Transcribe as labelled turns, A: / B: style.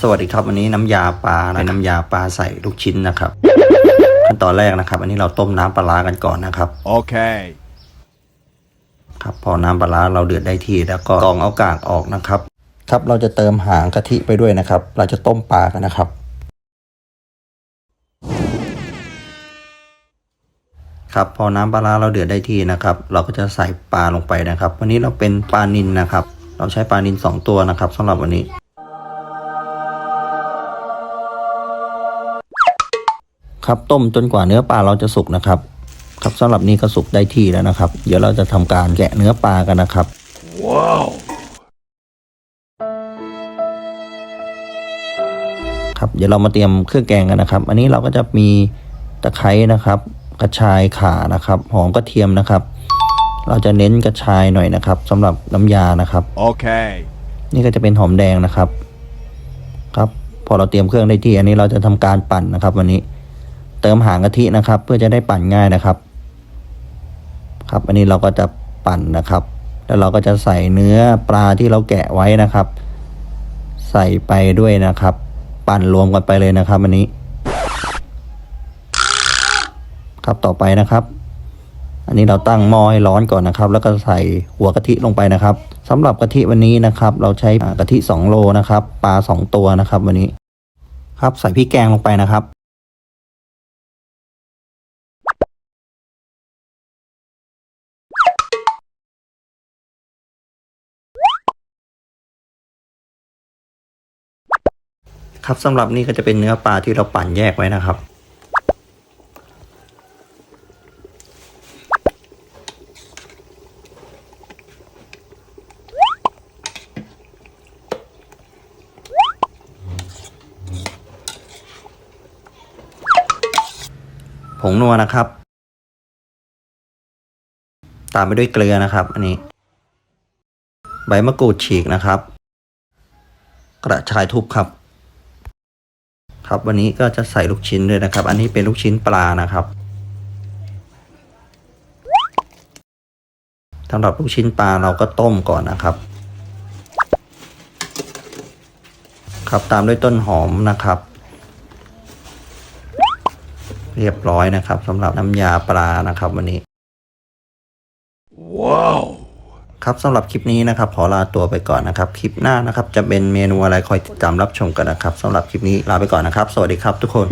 A: สวัสดีครับวันนี้น้ำยาปลาเป็นน้ำยาปลาใส่ลูกชิ้นนะครับขั้นตอนแรกนะครับ อันนี้เราต้มน้ำปลาร้ากันก่อนนะครับ
B: Okay.
A: ครับพอน้ำปลาร้าเราเดือดได้ที่แล้วก็กรองเอากากออกนะครับ ครับเราจะเติมหางกะทิไปด้วยนะครับ เราจะต้มปลากันนะครับ ครับพอน้ำปลาร้าเราเดือดได้ที่นะครับ เราก็จะใส่ปลาลงไปนะครับ วันนี้เราเป็นปลานิลนะครับ เราใช้ปลานิลสองตัวนะครับสำหรับวันนี้ ครับต้มจนกว่าเนื้อปลาเราจะสุกนะครับ ครับสำหรับนี้ก็สุกได้ที่แล้วนะครับ เดี๋ยวเราจะทำการแกะเนื้อปลากันนะครับ
B: Wow.
A: ครับเดี๋ยวเรามาเตรียมเครื่องแกงกันนะครับ อันนี้เราก็จะมีตะไคร้นะครับ กระชายข่านะครับ หอมกระเทียมนะครับ เราจะเน้นกระชายหน่อยนะครับสำหรับน้ำยานะครับ
B: Okay.
A: นี่ก็จะเป็นหอมแดงนะครับ ครับ พอเราเตรียมเครื่องได้ที่อันนี้เราจะทำการปั่นนะครับ วันนี้ เติมหางกะทินะครับ เพื่อจะได้ปั่นง่ายนะครับ ครับอันนี้เราก็จะปั่นนะครับ แล้วเราก็จะใส่เนื้อปลาที่เราแกะไว้นะครับ ใส่ไปด้วยนะครับ ปั่นรวมกันไปเลยนะครับ อันนี้ ครับต่อไปนะครับ อันนี้เราตั้งหม้อให้ร้อนก่อนนะครับ แล้วก็ใส่หัวกะทิลงไปนะครับสำหรับกะทิวันนี้นะครับ เราใช้กะทิ2โลนะครับ ปลา2ตัวนะครับ วันนี้ ครับใส่พริกแกงลงไปนะครับ ครับสำหรับนี่ก็จะเป็นเนื้อปลาที่เราปั่นแยกไว้นะครับ ผงนัวนะครับ ตามไปด้วยเกลือนะครับ อันนี้ ใบมะกรูดฉีกนะครับ กระชายทุบครับ ครับ วันนี้ก็จะใส่ลูกชิ้นด้วยนะครับ อันนี้เป็นลูกชิ้นปลานะครับสำหรับลูกชิ้นปลาเราก็ต้มก่อนนะครับ ครับตามด้วยต้นหอมนะครับ เรียบร้อยนะครับสำหรับน้ำยาปลานะครับ วันนี้
B: w
A: ครับสำหรับคลิปนี้นะครับขอลาตัวไปก่อนนะครับ คลิปหน้านะครับจะเป็นเมนูอะไรคอยติดตามรับชมกันนะครับสำหรับคลิปนี้ลาไปก่อนนะครับ สวัสดีครับทุกคน